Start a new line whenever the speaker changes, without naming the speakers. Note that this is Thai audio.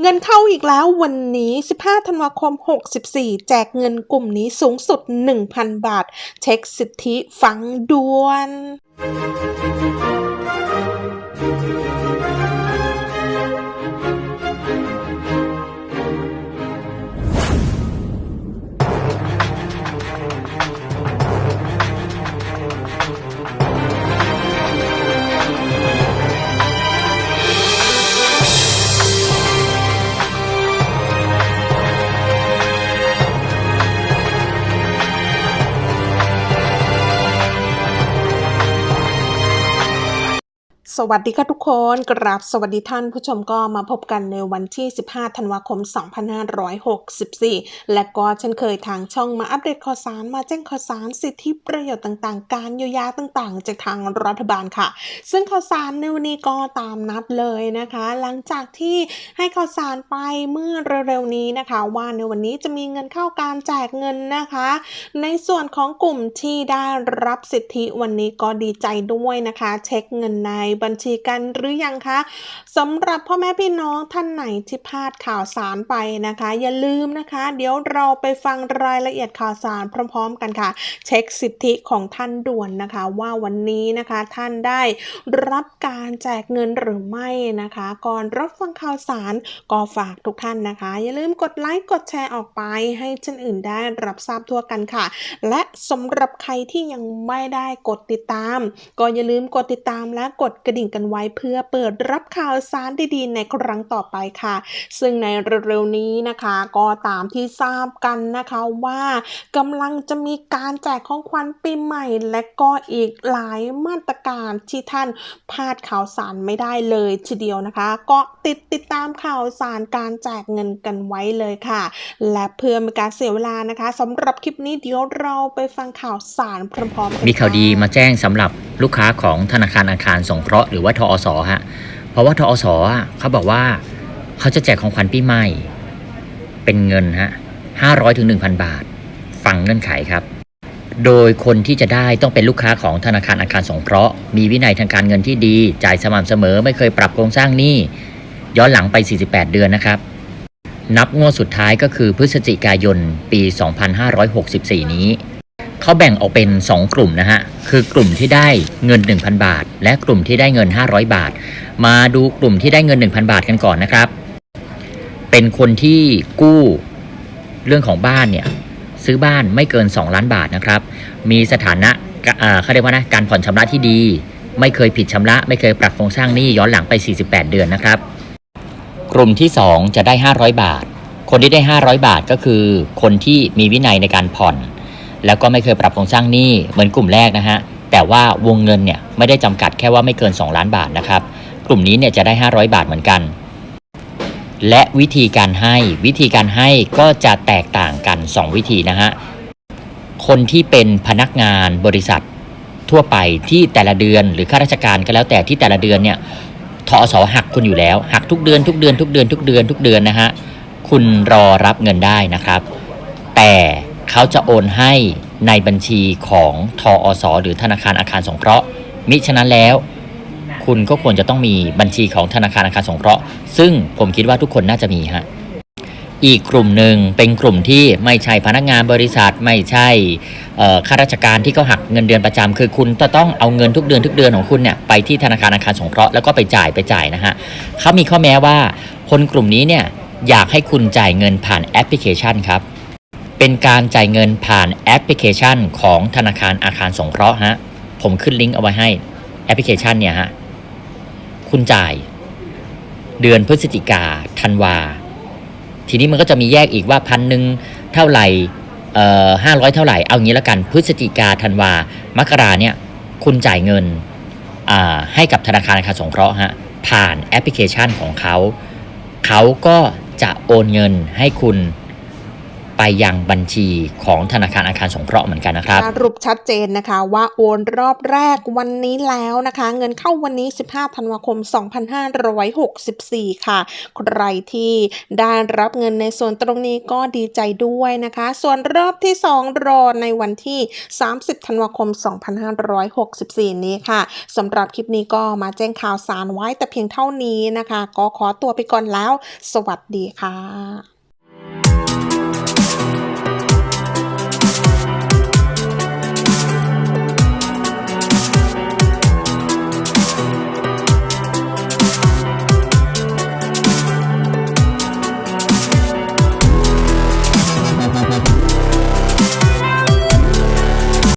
เงินเข้าอีกแล้ววันนี้ 15 ธันวาคม 64 แจกเงินกลุ่มนี้สูงสุด 1,000 บาท เช็คสิทธิฟังด่วน สวัสดีค่ะทุกคนกราบสวัสดีท่านผู้ชมก็มาพบกันในวันที่ 15 ธันวาคม 2564 และก็เช่นเคยทางช่องมาอัปเดตข่าวสารมาแจ้งข่าวสารสิทธิประโยชน์ต่างๆ การเยียวยาต่างๆ จากทางรัฐบาลค่ะ ซึ่งข่าวสารในวันนี้ก็ตามนัดเลยนะคะ หลังจากที่ให้ข่าวสารไปเมื่อเร็วๆนี้นะคะ ว่าในวันนี้จะมีเงินเข้าการแจกเงินนะคะ ในส่วนของกลุ่มที่ได้รับสิทธิวันนี้ก็ดีใจด้วยนะคะ เช็คเงินในบัญชีกันหรือยังคะสำหรับพ่อแม่พี่น้องท่านไหนที่พลาดข่าวสารไปนะคะ อย่าลืมนะคะ เดี๋ยวเราไปฟังรายละเอียดข่าวสารพร้อม ๆ กันค่ะ เช็คสิทธิของท่านด่วนนะคะ ว่าวันนี้นะคะท่านได้รับการแจกเงินหรือไม่นะคะ ก่อนรับฟังข่าวสารก็ฝากทุกท่านนะคะ อย่าลืมกดไลค์กดแชร์ออกไป ให้ท่านอื่นได้รับทราบทั่วกันค่ะ และสำหรับใครที่ยังไม่ได้กดติดตาม ก็อย่าลืมกดติดตามและกดกระดิ่งกันไว้เพื่อเปิดรับข่าวสารดีๆ ในครั้งต่อไปค่ะ ซึ่งในเร็วๆนี้นะคะก็ตามที่ทราบกันนะคะว่ากำลังจะมีการแจกของขวัญปีใหม่ และก็อีกหลายมาตรการที่ท่านพลาดข่าวสารไม่ได้เลยทีเดียวนะคะ ก็ติดติดตามข่าวสารการแจกเงินกันไว้เลยค่ะ และเพื่อไม่การเสียเวลานะคะสำหรับคลิปนี้เดี๋ยวเราไปฟังข่าวสารพร้อมๆกัน
มีข่าวดีมาแจ้งสำหรับลูกค้าของธนาคารอาคารสงเคราะห์หรือว่าทอสฮะเพราะว่าทอสอะเขาบอกว่าเขาจะแจกของขวัญปีใหม่ เป็นเงินฮะห้าร้อยถึงหนึ่งพันบาท ฟังเงื่อนไขครับ โดยคนที่จะได้ต้องเป็นลูกค้าของธนาคารอาคารสงเคราะห์มีวินัยทางการเงินที่ดี จ่ายสม่ำเสมอไม่เคยปรับโครงสร้างหนี้ย้อนหลังไป 48 เดือนนะครับ นับงวดสุดท้ายก็คือพฤศจิกายนปี 2564 นี้ เขาแบ่งออกเป็น 2 กลุ่มนะฮะ คือกลุ่มที่ได้เงิน 1,000 บาท และกลุ่มที่ได้เงิน 500 บาท มาดูกลุ่มที่ได้เงิน 1,000 บาทกันก่อนนะครับ เป็นคนที่กู้เรื่องของบ้านเนี่ยซื้อบ้านไม่เกิน 2 ล้านบาทนะครับ มีสถานะเอ่อเขาเรียกว่านะการผ่อนชำระที่ดี ไม่เคยผิดชำระ ไม่เคยปรับโครงสร้างหนี้ย้อนหลังไป 48 เดือนนะครับ กลุ่มที่ 2 จะได้ 500 บาท คนที่ได้ 500 บาทก็คือ คนที่มีวินัยในการผ่อน แล้วก็ไม่เคยปรับโครงสร้างหนี้เหมือนกลุ่มแรกนะฮะแต่ว่าวงเงินเนี่ยไม่ได้จำกัดแค่ว่าไม่เกิน 2 ล้านบาทนะครับกลุ่มนี้เนี่ยจะได้ 500 บาทเหมือนกัน และวิธีการให้วิธีการให้ก็จะแตกต่างกัน 2 วิธีนะฮะคนที่เป็นพนักงานบริษัททั่วไปที่แต่ละเดือนหรือข้าราชการก็แล้วแต่ที่แต่ละเดือนเนี่ยทอสอหักคุณอยู่แล้วหักทุกเดือนทุกเดือนทุกเดือนทุกเดือนทุกเดือนนะฮะคุณรอรับเงินได้นะครับ แต่ เขาจะโอนให้ในบัญชีของทออสหรือธนาคารอาคารสงเคราะห์ มิฉะนั้นแล้ว คุณก็ควรจะต้องมีบัญชีของธนาคารอาคารสงเคราะห์ ซึ่งผมคิดว่าทุกคนน่าจะมีฮะอีกกลุ่มหนึ่งเป็นกลุ่มที่ไม่ใช่พนักงานบริษัทไม่ใช่ข้าราชการที่เขาหักเงินเดือนประจำคือคุณจะต้องเอาเงินทุกเดือนทุกเดือนของคุณเนี่ยไปที่ธนาคารอาคารสงเคราะห์แล้วก็ไปจ่ายไปจ่ายนะฮะเขามีข้อแม้ว่าคนกลุ่มนี้เนี่ยอยากให้คุณจ่ายเงินผ่านแอปพลิเคชันครับ เป็นการจ่ายเงินผ่านแอปพลิเคชันของธนาคารอาคารสงเคราะห์ฮะ ผมขึ้นลิงก์เอาไว้ให้แอปพลิเคชันเนี่ยฮะ คุณจ่ายเดือนพฤศจิกาธันวา ทีนี้มันก็จะมีแยกอีกว่าพันหนึ่งเท่าไหร่เอ่อห้าร้อยเท่าไหร่ เอางี้แล้วกัน พฤศจิกาธันวา มกราเนี่ย คุณจ่ายเงินอ่าให้กับธนาคารอาคารสงเคราะห์ฮะ ผ่านแอปพลิเคชันของเขา เขาก็จะโอนเงินให้คุณ ไปยังบัญชีของธนาคารอาคารสงเคราะห์เหมือนกันนะครับ
สรุปชัดเจนนะคะว่าโอนรอบแรกวันนี้แล้วนะคะ เงินเข้าวันนี้ 15ธันวาคม 2564 ค่ะ ใครที่ได้รับเงินในส่วนตรงนี้ก็ดีใจด้วยนะคะ ส่วนรอบที่ 2 รอในวันที่ 30ธันวาคม 2564 นี้ค่ะสำหรับคลิปนี้ก็มาแจ้งข่าวสารไว้แต่เพียงเท่านี้นะคะ ก็ขอตัวไปก่อนแล้ว สวัสดีค่ะ